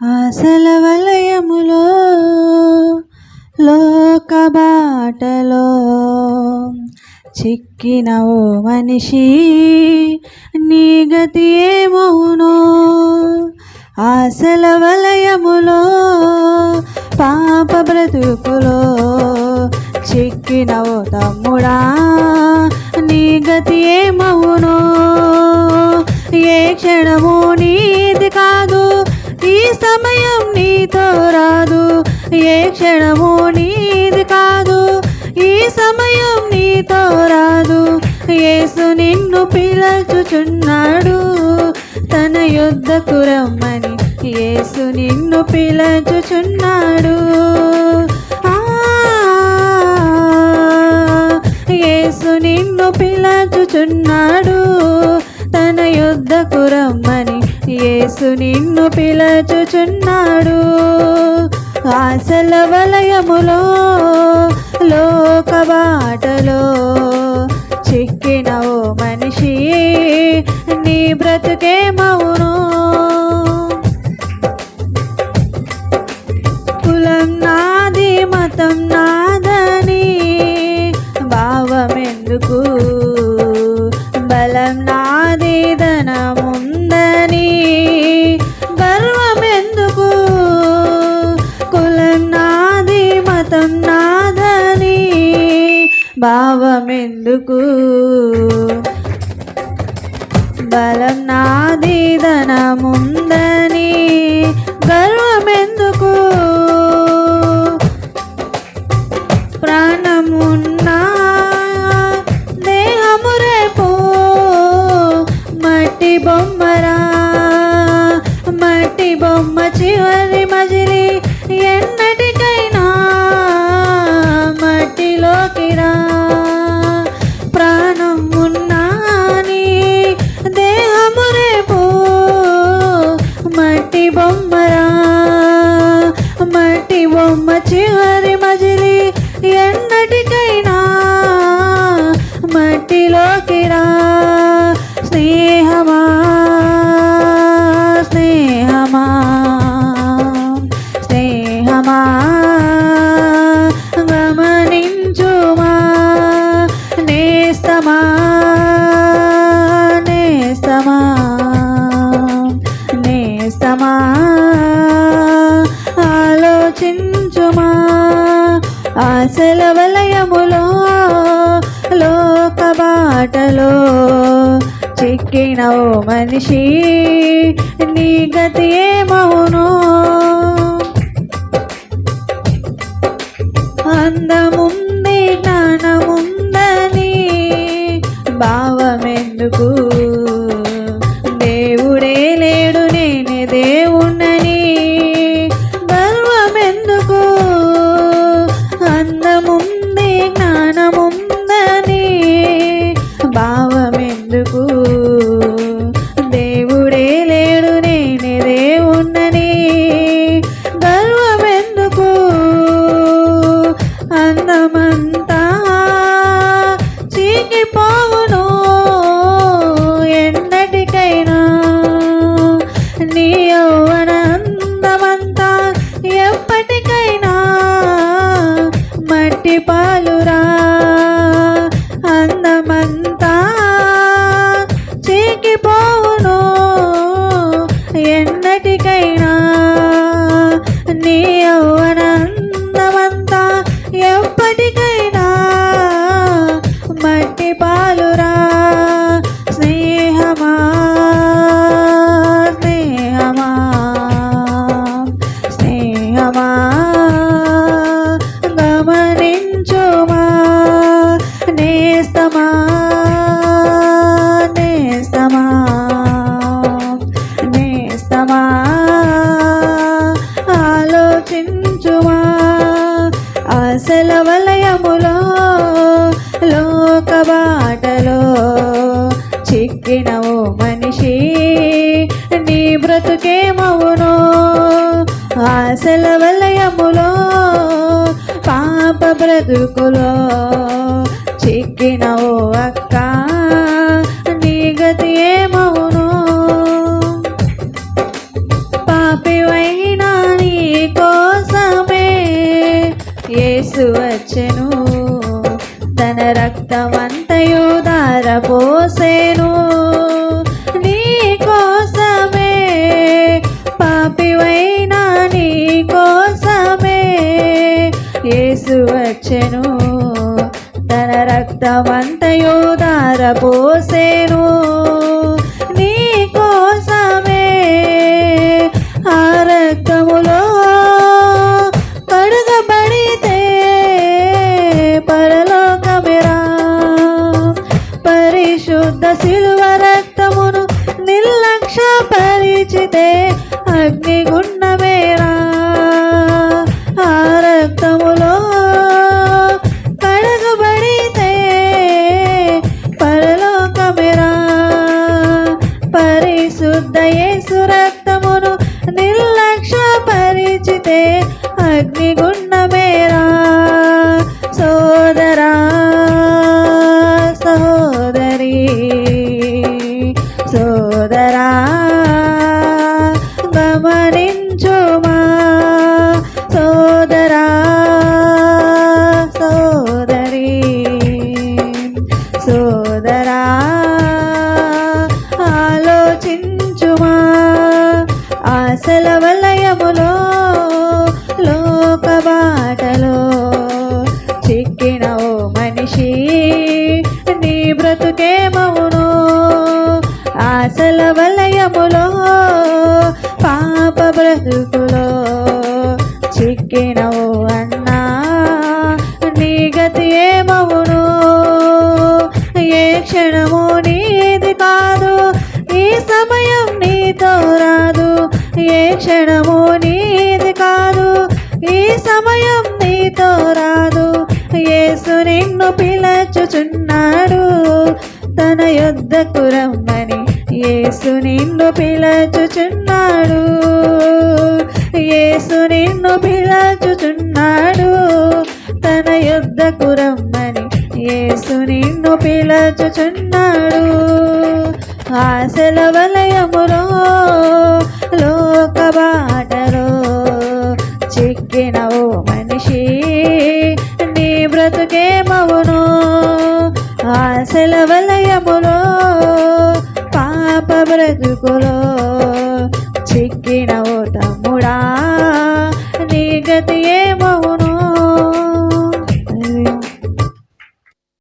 ఆశల వలయములో లోక బాటలో చిక్కిన ఓ మనిషి నీ గతి ఏమోనో? ఆశల వలయములో పాప బ్రతుకులో చిక్కిన ఓ తమ్ముడా నీ గతి ఏమవును ఏ క్షణము నీది కాదు క్షణము నీది కాదు ఈ సమయం నీతో రాదు. యేసు నిన్ను పిలచుచున్నాడు తన యుద్ధకు రమ్మని యేసు నిన్ను పిలచుచున్నాడు. ఆ, యేసు నిన్ను పిలచుచున్నాడు తన యుద్ధకు రమ్మని యేసు నిన్ను పిలచుచున్నాడు. ఆశల వలయములో లోక బాటలో చిక్కిన ఓ మనిషి నీ బ్రతుకేమవును కులం ధనముందని గర్వమెందుకు? ప్రాణమున్నా దేహము రేపు మట్టి బొమ్మరా మట్టి బొమ్మ చివరి మజిలి మట్టి ఆశల వలయములో లోక బాటలో చిక్కిన ఓ మనిషి నీ గతి ఏమవును అందముంది జ్ఞానముందని భావమెందుకు? ఎన్నటికైనా చిక్కిన ఓ మనిషి నీ బ్రతుకేమవునో? ఆశల వలయములో పాప బ్రతుకులో చిక్కిన ఓ అక్క. పోసేను నీ కోసమే పాపివైనా నీ కోసమే. యేసు వచ్చెను తన రక్తమంతయు దార శుద్ధ శిలువ రక్తమును నిర్లక్ష్య పరిచితే అగ్నిగుండ సోదరా ఆలోచించుమా. ఆశల వలయములో లోక బాటలో చిక్కిన ఓ మనిషి నీ బ్రతుకేమవును? ఆశల వలయములో పాప బ్రతుకులో క్షణము నీది కాదు ఈ సమయం నీతో రాదు. యేసు నిన్ను పిలచుచున్నాడు తన యుద్ధకు రమ్మని. యేసు నిన్ను పిలచుచున్నాడు యేసు నిన్ను పిలచుచున్నాడు తన యుద్ధకు రమ్మని. యేసు నిన్ను పిలచుచున్నాడు ఆశల వలయములో లోక బాటలో చిక్కిన ఓ మనిషి నీ బ్రతుకేమవును ఆశల వలయములో పాప బ్రతుకులో చిక్కిన ఓ